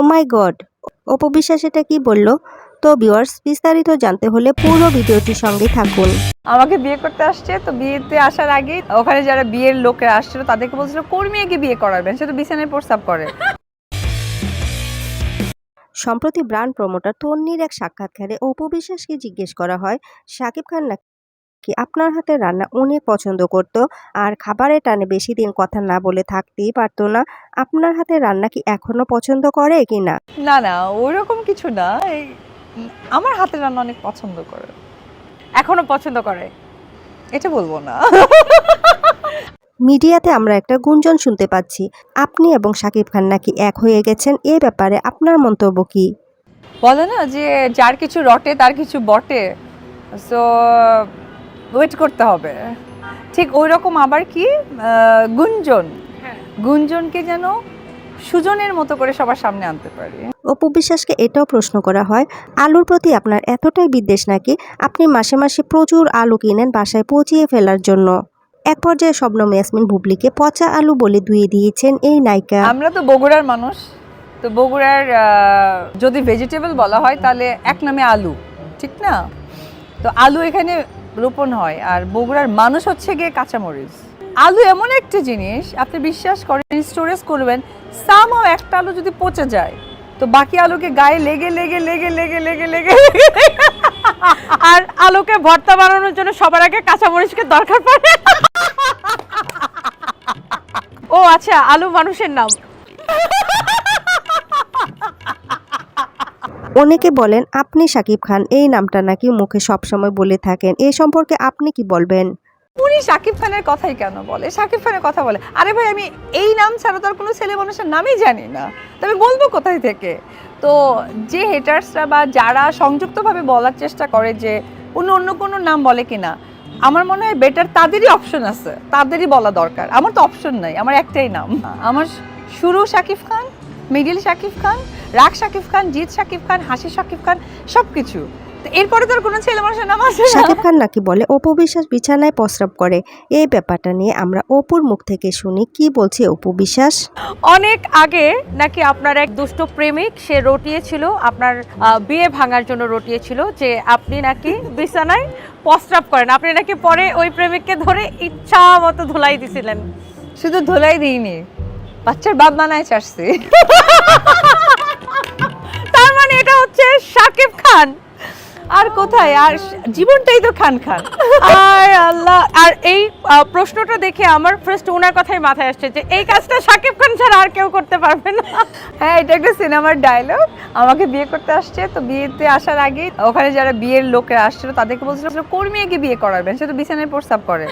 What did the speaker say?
ও মাই god অপবিশ্বাস এটা কি বলল? তো ভিউয়ার্স বিস্তারিত জানতে হলে পুরো ভিডিওটির সঙ্গে থাকুন। আমাকে বিয়ে করতে আসছে তো বিয়েতে আসার আগে ওখানে যারা বিয়ের লোকেরা আসছিল তাদেরকে বলছিল কর্মীকে বিয়ে করাবেন? সে তো বিছানায় প্রস্তাব করে। সম্প্রতি ব্র্যান্ড প্রমোটার তন্নির এক সাক্ষাৎকারে অপু বিশ্বাসকে জিজ্ঞেস করা হয় শাকিব খান নাকি আপনার হাতের রান্না অনেক পছন্দ করত? আর খাবারের টানে বেশি দিন কথা না বলে থাকতেই পারতো না। আপনার হাতের রান্না কি এখনও পছন্দ করে কি না? না না ওইরকম কিছু না। এই আমার হাতের রান্না অনেক পছন্দ করে। এখনও পছন্দ করে। এটা বলব না। মিডিয়াতে আমরা একটা গুঞ্জন শুনতে পাচ্ছি। আপনি এবং শাকিব খান নাকি এক হয়ে গেছেন? এ ব্যাপারে আপনার মন্তব্য কি? বলে না যে যার কিছু রটে তার কিছু বটে। সো ওয়েট করতে হবে। ঠিক ওই রকম আবার কি? গুঞ্জন। গুঞ্জনকে যেন সুজনের মতো করে সবার সামনে আনতে পারি। অপু বিশ্বাসকে এটাও প্রশ্ন করা হয় আলুর প্রতি আপনার এতটাই বিদ্বেষ নাকি? আপনি মাসে মাসে প্রচুর আলু কিনেন বাসায় পচিয়ে ফেলার জন্য। এক পর্যায়ে শবনম ইয়াসমিন বুবলিকে পচা আলু বলে ধুয়ে দিয়েছেন এই নায়িকা। আমরা তো বগুড়ার মানুষ। তো বগুড়ার যদি ভেজিটেবল বলা হয় তাহলে এক নামে আলু। ঠিক না? তো আলু এখানে রোপণ হয় আর বগুড়ার মানুষ হচ্ছে গিয়ে কাঁচামরিচ। আলু এমন একটা জিনিস, আপনি বিশ্বাস করেন, স্টোরেজ করবেন সামহাও একটা আলু যদি পচে যায়, তো বাকি আলুকে গায়ে লেগে লেগে লেগে লেগে লেগে লেগে। আর আলুকে ভর্তা বানানোর জন্য সবার আগে কাঁচামরিচকে দরকার পড়ে। ও আচ্ছা আলু মানুষের নাম। অনেকে বলেন আপনি শাকিব খান এই নামটা নাকি মুখে সবসময় বলে থাকেন। এ সম্পর্কে আপনি কি বলবেন? উনি শাকিব খানের কথাই কেন বলে? শাকিব খানের কথা বলে। আরে ভাই আমি এই নাম ছাড়া তো আর কোনো ছেলে মানুষের নামই জানি না। তো আমি বলব কোথায় থেকে? তো যে হেটার্সরা বা যারা সংযুক্তভাবে বলার চেষ্টা করে যে অন্য অন্য কোনো নাম বলে কিনা আমার মনে হয় বেটার তাদেরই অপশন আছে। তাদেরই বলা দরকার। আমার তো অপশন নাই। আমার একটাই নাম। আমার শুরু শাকিব খান মিডিল শাকিব খান রাগ শাকিব খান জিৎ শাকিব খান হাসি শাকিব খান সব কিছু এরপরে তো আর কোনো ছেলে মানুষের নাম আছে? না শাকিব খান নাকি বলে অপু বিশ্বাস বিছানায় প্রস্রাব করে। এই ব্যাপারটা নিয়ে আমরা অপুর মুখ থেকে শুনি কি বলছে অপু বিশ্বাস? অনেক আগে নাকি আপনার এক দুষ্ট প্রেমিক সে রটিয়েছিল আপনার বিয়ে ভাঙার জন্য রটিয়েছিল যে আপনি নাকি বিছানায় প্রস্রাব করেন। আপনি নাকি পরে ওই প্রেমিককে ধরে ইচ্ছা মতো ধুলাই দিছিলেন। শুধু ধোলাই দিইনি বাচ্চার বাপ বানায় চাষছি খান? আর কোথায়? আর জীবনটাই তো খান খান। আর আল্লাহ, আর এই প্রশ্নটা দেখে আমার ফার্স্ট ওনার কথাই মাথায় আসছে যে, এই কাজটা শাকিব খান ছাড়া আর কেউ করতে পারবে না। হ্যাঁ এটা একটা সিনেমার ডায়লগ আমাকে বিয়ে করতে আসছে, তো বিয়েতে আসার আগে ওখানে যারা বিয়ের লোকেরা আসছিল, তাদেরকে বলছিল, কর্মী কর্মীকে বিয়ে করাবেন, সে তো বিছানায় প্রস্তাব করে।